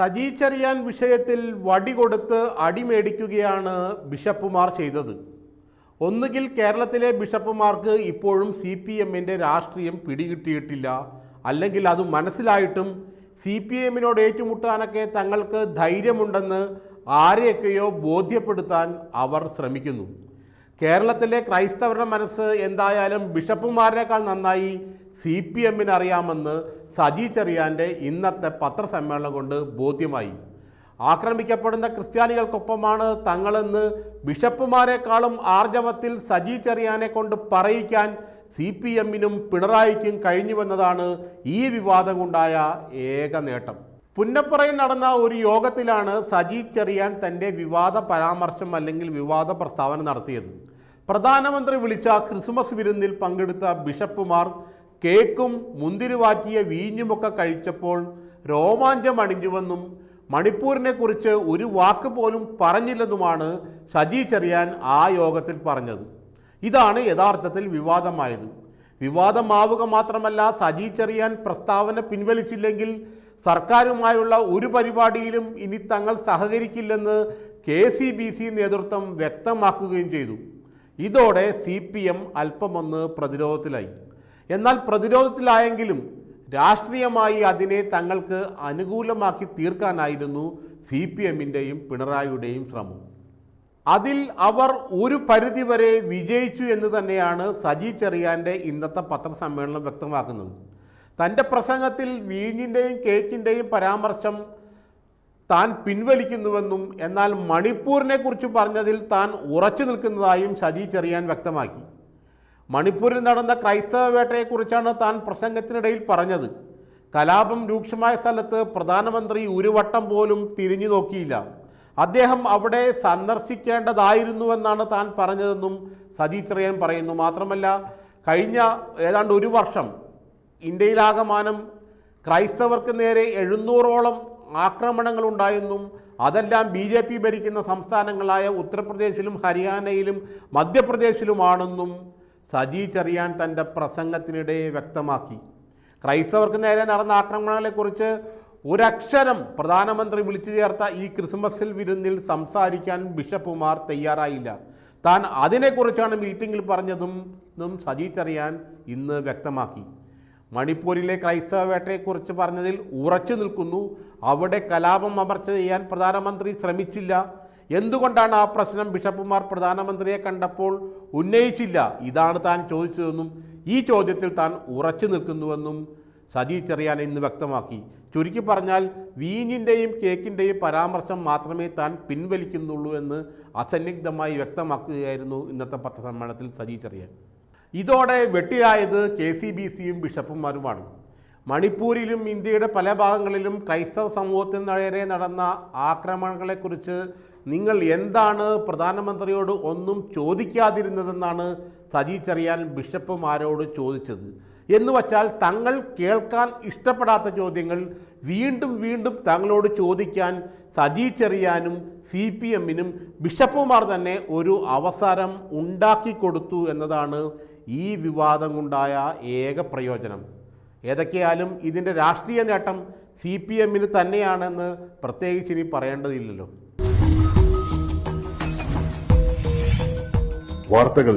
സജി ചെറിയാൻ വിഷയത്തിൽ വടി കൊടുത്ത് അടിമേടിക്കുകയാണ് ബിഷപ്പുമാർ ചെയ്തത്. ഒന്നുകിൽ കേരളത്തിലെ ബിഷപ്പുമാർക്ക് ഇപ്പോഴും സി പി എമ്മിന്റെ രാഷ്ട്രീയം പിടികിട്ടിയിട്ടില്ല. അല്ലെങ്കിൽ അത് മനസ്സിലായിട്ടും സി പി എമ്മിനോട് ഏറ്റുമുട്ടാനൊക്കെ തങ്ങൾക്ക് ധൈര്യമുണ്ടെന്ന് ആരെയൊക്കെയോ ബോധ്യപ്പെടുത്താൻ അവർ ശ്രമിക്കുന്നു. കേരളത്തിലെ ക്രൈസ്തവരുടെ മനസ്സ് എന്തായാലും ബിഷപ്പുമാരെക്കാൾ നന്നായി സി പി എമ്മിന് അറിയാമെന്ന് സജി ചെറിയാന്റെ ഇന്നത്തെ പത്രസമ്മേളനം കൊണ്ട് ബോധ്യമായി. ആക്രമിക്കപ്പെടുന്ന ക്രിസ്ത്യാനികൾക്കൊപ്പമാണ് തങ്ങളെന്ന് ബിഷപ്പുമാരെക്കാളും ആർജവത്തിൽ സജി ചെറിയാനെ കൊണ്ട് പറയിക്കാൻ സി പി എമ്മിനും പിണറായിക്കും കഴിഞ്ഞുവെന്നതാണ് ഈ വിവാദം കൊണ്ടായ ഏക നേട്ടം. പുന്നപ്പുറയിൽ നടന്ന ഒരു യോഗത്തിലാണ് സജി ചെറിയാൻ തന്റെ വിവാദ പരാമർശം അല്ലെങ്കിൽ വിവാദ പ്രസ്താവന നടത്തിയത്. പ്രധാനമന്ത്രി വിളിച്ച ക്രിസ്മസ് വിരുന്നിൽ പങ്കെടുത്ത ബിഷപ്പുമാർ കേക്കും മുന്തിരിവാറ്റിയ വീഞ്ഞുമൊക്കെ കഴിച്ചപ്പോൾ രോമാഞ്ചം അണിഞ്ഞുവെന്നും മണിപ്പൂരിനെ കുറിച്ച് ഒരു വാക്ക് പോലും പറഞ്ഞില്ലെന്നുമാണ് സജി ചെറിയാൻ ആ യോഗത്തിൽ പറഞ്ഞത്. ഇതാണ് യഥാർത്ഥത്തിൽ വിവാദമായത്. വിവാദമാവുക മാത്രമല്ല സജി ചെറിയാൻ പ്രസ്താവന പിൻവലിച്ചില്ലെങ്കിൽ സർക്കാരുമായുള്ള ഒരു പരിപാടിയിലും ഇനി തങ്ങൾ സഹകരിക്കില്ലെന്ന് കെ നേതൃത്വം വ്യക്തമാക്കുകയും ചെയ്തു. ഇതോടെ സി പി എം അല്പമൊന്ന് പ്രതിരോധത്തിലായി. എന്നാൽ പ്രതിരോധത്തിലായെങ്കിലും രാഷ്ട്രീയമായി അതിനെ തങ്ങൾക്ക് അനുകൂലമാക്കി തീർക്കാനായിരുന്നു സി പി എമ്മിന്റെയും പിണറായിയുടെയും ശ്രമം. അതിൽ അവർ ഒരു പരിധിവരെ വിജയിച്ചു എന്ന് തന്നെയാണ് സജി ചെറിയാന്റെ ഇന്നത്തെ പത്രസമ്മേളനം വ്യക്തമാക്കുന്നത്. തന്റെ പ്രസംഗത്തിൽ വീഞ്ഞിന്റെയും കേക്കിന്റെയും പരാമർശം താൻ പിൻവലിക്കുന്നുവെന്നും എന്നാൽ മണിപ്പൂരിനെ കുറിച്ച് പറഞ്ഞതിൽ താൻ ഉറച്ചു നിൽക്കുന്നതായും ശജി ചെറിയാൻ വ്യക്തമാക്കി. മണിപ്പൂരിൽ നടന്ന ക്രൈസ്തവ വേട്ടയെക്കുറിച്ചാണ് താൻ പ്രസംഗത്തിനിടയിൽ പറഞ്ഞത്. കലാപം രൂക്ഷമായ സ്ഥലത്ത് പ്രധാനമന്ത്രി ഒരു വട്ടം പോലും തിരിഞ്ഞു നോക്കിയില്ല. അദ്ദേഹം അവിടെ സന്ദർശിക്കേണ്ടതായിരുന്നുവെന്നാണ് താൻ പറഞ്ഞതെന്നും സജി ചെറിയാൻ പറയുന്നു. മാത്രമല്ല കഴിഞ്ഞ ഏതാണ്ട് ഒരു വർഷം ഇന്ത്യയിലാകമാനം ക്രൈസ്തവർക്ക് നേരെ എഴുന്നൂറോളം ആക്രമണങ്ങളുണ്ടായെന്നും അതെല്ലാം ബി ജെ പി ഭരിക്കുന്ന സംസ്ഥാനങ്ങളായ ഉത്തർപ്രദേശിലും ഹരിയാനയിലും മധ്യപ്രദേശിലുമാണെന്നും സജി ചെറിയാൻ തന്റെ പ്രസംഗത്തിനിടെ വ്യക്തമാക്കി. ക്രൈസ്തവർക്ക് നേരെ നടന്ന ആക്രമണങ്ങളെക്കുറിച്ച് ഒരക്ഷരം പ്രധാനമന്ത്രി വിളിച്ചു ചേർത്ത ഈ ക്രിസ്മസിൽ വിരുന്നിൽ സംസാരിക്കാൻ ബിഷപ്പുമാർ തയ്യാറായില്ല. താൻ അതിനെക്കുറിച്ചാണ് മീറ്റിംഗിൽ പറഞ്ഞതും സജി ചെറിയാൻ ഇന്ന് വ്യക്തമാക്കി. മണിപ്പൂരിലെ ക്രൈസ്തവ വേട്ടയെക്കുറിച്ച് പറഞ്ഞതിൽ ഉറച്ചു നിൽക്കുന്നു. അവിടെ കലാപം അമർച്ച ചെയ്യാൻ പ്രധാനമന്ത്രി ശ്രമിച്ചില്ല. എന്തുകൊണ്ടാണ് ആ പ്രശ്നം ബിഷപ്പുമാർ പ്രധാനമന്ത്രിയെ കണ്ടപ്പോൾ ഉന്നയിച്ചില്ല? ഇതാണ് താൻ ചോദിച്ചതെന്നും ഈ ചോദ്യത്തിൽ താൻ ഉറച്ചു നിൽക്കുന്നുവെന്നും സജി ചെറിയാൻ ഇന്ന് വ്യക്തമാക്കി. ചുരുക്കി പറഞ്ഞാൽ വീഞ്ഞിന്റെയും കേക്കിന്റെയും പരാമർശം മാത്രമേ താൻ പിൻവലിക്കുന്നുള്ളൂ എന്ന് അസന്നിഗ്ധമായി വ്യക്തമാക്കുകയായിരുന്നു ഇന്നത്തെ പത്രസമ്മേളനത്തിൽ സജി ചെറിയാൻ. ഇതോടെ വെട്ടിലായത് കെ സി ബി സിയും ബിഷപ്പുമാരുമാണ്. മണിപ്പൂരിലും ഇന്ത്യയുടെ പല ഭാഗങ്ങളിലും ക്രൈസ്തവ സമൂഹത്തിന് നേരെ നടന്ന ആക്രമണങ്ങളെക്കുറിച്ച് നിങ്ങൾ എന്താണ് പ്രധാനമന്ത്രിയോട് ഒന്നും ചോദിക്കാതിരുന്നതെന്നാണ് സജി ചെറിയാൻ ബിഷപ്പുമാരോട് ചോദിച്ചത്. എന്ന് വച്ചാൽ തങ്ങൾ കേൾക്കാൻ ഇഷ്ടപ്പെടാത്ത ചോദ്യങ്ങൾ വീണ്ടും വീണ്ടും തങ്ങളോട് ചോദിക്കാൻ സജി ചെറിയാനും സി പി എമ്മിനും ബിഷപ്പുമാർ തന്നെ ഒരു അവസരം ഉണ്ടാക്കി കൊടുത്തു എന്നതാണ് ഈ വിവാദം കൊണ്ടായ ഏക പ്രയോജനം. ഏതൊക്കെയാലും ഇതിന്റെ രാഷ്ട്രീയ നേട്ടം സി പി എമ്മിന് തന്നെയാണെന്ന് പ്രത്യേകിച്ച് ഇനി പറയേണ്ടതില്ലല്ലോ. വാർത്തകൾ